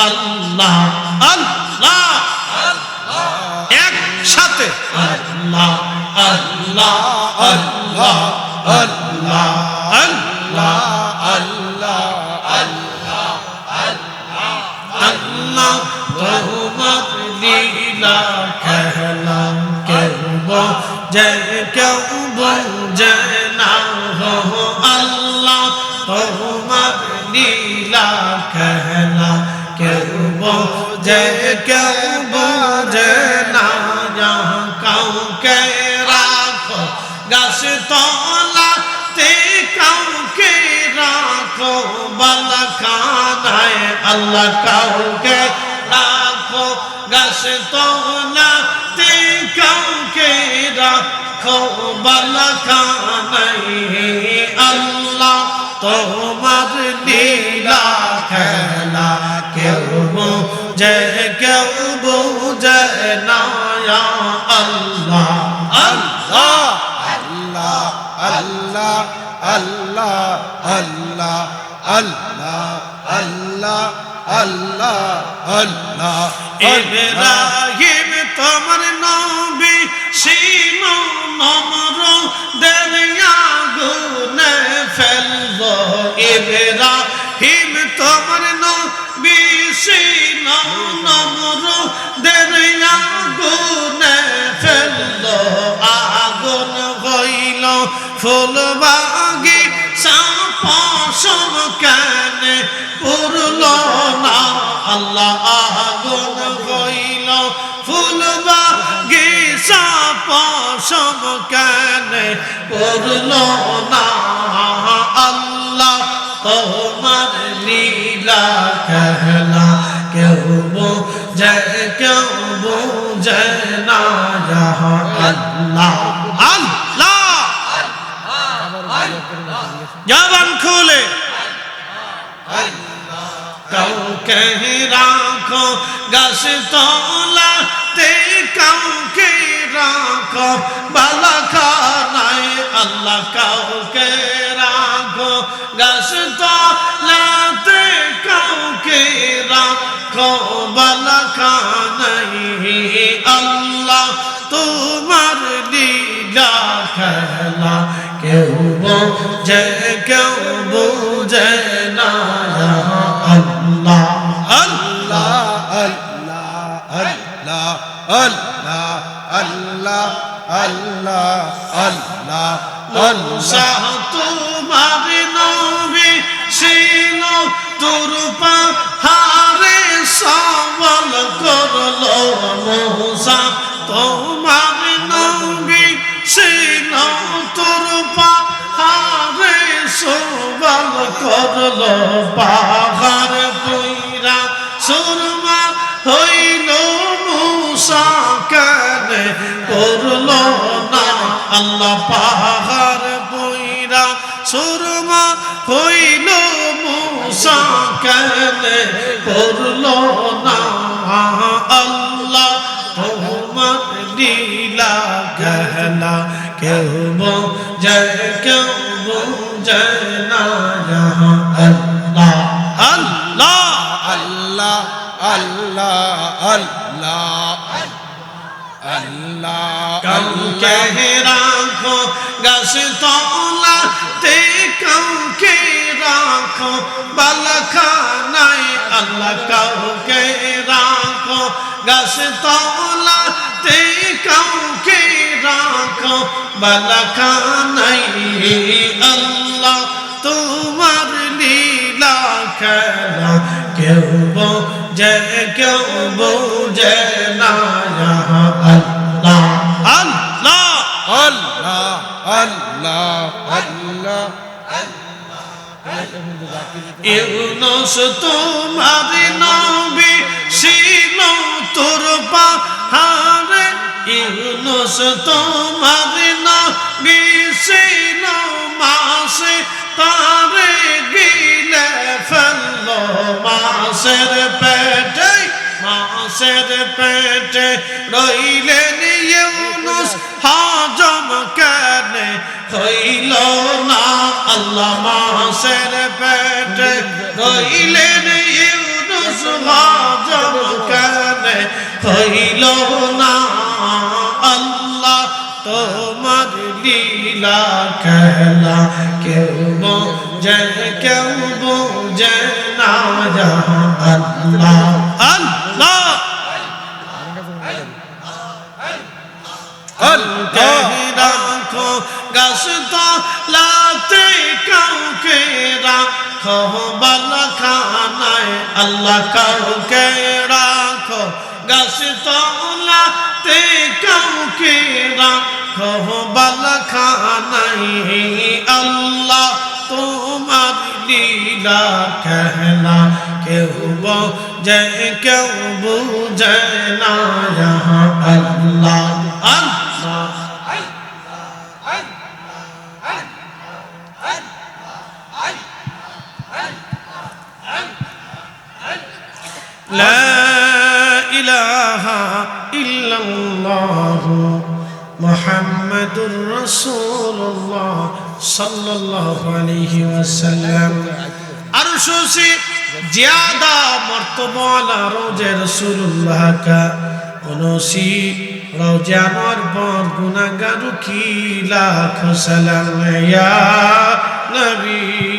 আল্লাহ আল্লাহ একসাথে আল্লাহ আল্লাহ আল্লাহ আল্লাহ আল্লাহ আল্লাহ তোমার লীলা খেলা কেউ বোঝে কেউ কেউ বোঝে না কাউকে রাখো, গাছ তলাতে কাউকে রাখো বালাখানায় আল্লাহ কাউকে রাখো গাছ তলাতে কাউকে রাখো। বালাখানায় আল্লাহ তোমার লীলা খেলা বোঝে কেউ বোঝে না আল্লাহ আল্লাহ দরিয়া সীম নমর, দরিয়া গুনে ফেলল, আগুন হইল, ফুল বাগি সাপসম কেন পুরল না। আল্লাহ আগুন হইল, ফুল বাগি সাপসম কেন পুরল না। আল্লাহ তোমার লীলা कहला কেউ বোঝে কেউ বোঝে না यहाँ আল্লাহ আল্লাহ জবান খুলে কাউকে রাখো গাছ তলাতে কাউকে রাখো বালাখানায় আল্লাহ কাউকে রাখো গাছ তলাতে রাখো বালাখানায় আল্লাহ তোমার লীলা খেলা কেউ বোঝে কেউ বোঝে না আল্লাহ আল্লাহ আল্লাহ আল্লাহ আল্লাহ আল্লাহ আল্লাহ আল্লাহ মুসা তোমার নবী তোর পাহাড়ে সবল করল মুসা। তোমার নবী ছিল তোর পাহাড়ে সবল করল। পাহাড় পুইরা সুরমা হইল মুসা। কেন করল না আল্লাহ? পাহাড় বইরা সুরমা হইল কেন করল না। আল্লাহ তোমার লীলা গহলা কেউ বোঝে কেউ বোঝে না। আল্লাহ আল্লাহ আল্লাহ আল্লাহ আল্লাহ আল্লাহ। কাউকে রাখো গাছ তলাতে, কাউকে রাখো বালখানায় আল্লাহ কাউকে রাখো। গাছ তলাতে কাউকে রাখো বালখানায় আল্লাহ তোমার লীলা খেলা। কেউ বোঝে কেউ বোঝে না यहाँ আল্লাহ আল্লাহ আল্লাহ আল্লাহ আল্লাহ ইউনুস, তোমার নবী ছিল তোর পাহাড়ে। ইউনুস, তোমার নবী ছিল মাসে। তারে গিলে ফেলল মাসের পেটে। মাসের পেটে রইলেন হইল না আল্লাহ, তোমার লীলা খেলা কেউ বোঝে কেউ বোঝে না আল্লাহ। আল্লাহ। রাখো গাছটা লাতে কাউকে রাখো বালা খানায় আল্লাহ কাউকে রাখ গাছতলাতে কাউকে রাখো বালখানাই আল্লাহ, তোমার লীলা কেহলা কেউ বোঝে, কেউ বুঝে না আল্লাহ لا إلا الله محمد رسول الله صلى الله عليه وسلم أرشوسي زيادة مرتبة على روج رسول الله کا انوسی روج امر بار گناہ گارو کی لاکھ سلام یا نبی